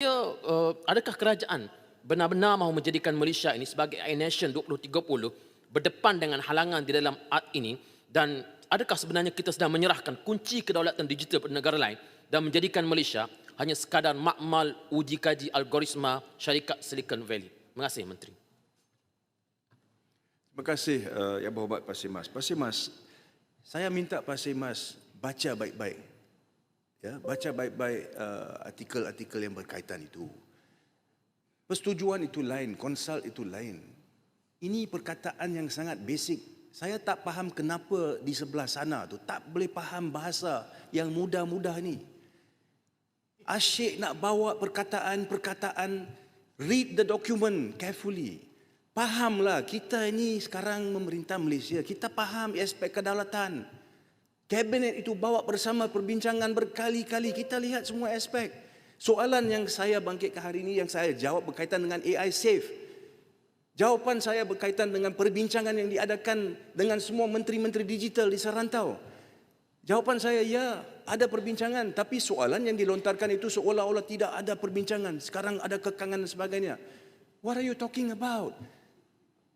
Ya, uh, adakah kerajaan benar-benar mahu menjadikan Malaysia ini sebagai AI Nation 2030 berdepan dengan halangan di dalam art ini dan adakah sebenarnya kita sedang menyerahkan kunci kedaulatan digital pada negara lain dan menjadikan Malaysia hanya sekadar makmal uji kaji algoritma syarikat Silicon Valley? Terima kasih Menteri. Terima kasih uh, Yang Berhormat Pak Simas. Pak Simas, saya minta Pak Simas baca baik-baik. Ya, baca baik-baik uh, artikel-artikel yang berkaitan itu. Persetujuan itu lain, konsult itu lain. Ini perkataan yang sangat basic. Saya tak faham kenapa di sebelah sana tu tak boleh faham bahasa yang mudah-mudah ni. Asyik nak bawa perkataan-perkataan, read the document carefully. Fahamlah kita ini sekarang memerintah Malaysia. Kita faham aspek kedaulatan. Kabinet itu bawa bersama perbincangan berkali-kali. Kita lihat semua aspek. Soalan yang saya bangkitkan hari ini yang saya jawab berkaitan dengan AI safe. Jawapan saya berkaitan dengan perbincangan yang diadakan dengan semua menteri-menteri digital di serantau. Jawapan saya ya, ada perbincangan tapi soalan yang dilontarkan itu seolah-olah tidak ada perbincangan. Sekarang ada kekangan dan sebagainya. What are you talking about?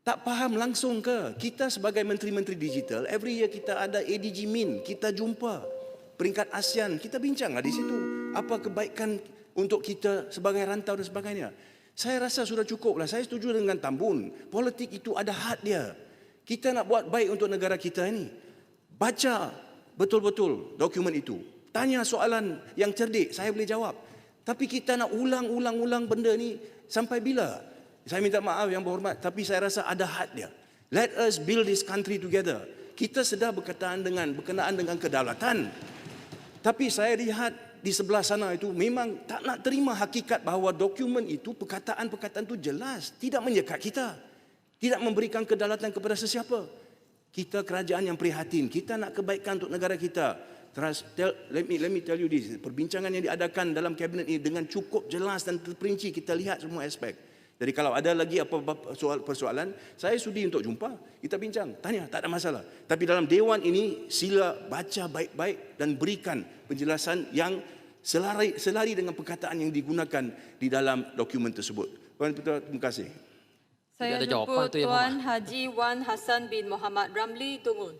Tak faham langsung ke? Kita sebagai menteri-menteri digital, every year kita ada ADG Min, kita jumpa peringkat ASEAN, kita bincanglah di situ. Apa kebaikan untuk kita sebagai rantau dan sebagainya. Saya rasa sudah cukup lah. Saya setuju dengan Tambun. Politik itu ada had dia. Kita nak buat baik untuk negara kita ini. Baca betul-betul dokumen itu. Tanya soalan yang cerdik, saya boleh jawab. Tapi kita nak ulang-ulang-ulang benda ni sampai bila? Saya minta maaf yang berhormat, tapi saya rasa ada had dia. Let us build this country together. Kita sedar berkaitan dengan berkenaan dengan kedaulatan. Tapi saya lihat di sebelah sana itu memang tak nak terima hakikat bahawa dokumen itu perkataan-perkataan itu jelas tidak menyekat kita. Tidak memberikan kedaulatan kepada sesiapa. Kita kerajaan yang prihatin, kita nak kebaikan untuk negara kita. Trust, tell, let me let me tell you this. Perbincangan yang diadakan dalam kabinet ini dengan cukup jelas dan terperinci kita lihat semua aspek. Jadi kalau ada lagi apa-apa soal persoalan, saya sudi untuk jumpa, kita bincang, tanya, tak ada masalah. Tapi dalam dewan ini sila baca baik-baik dan berikan penjelasan yang selari, selari dengan perkataan yang digunakan di dalam dokumen tersebut. Puan Ketua, terima kasih. Tidak Saya ada jawapan jemput tu, Yang Tuan Haji Wan Hassan bin Muhammad Ramli Tungun.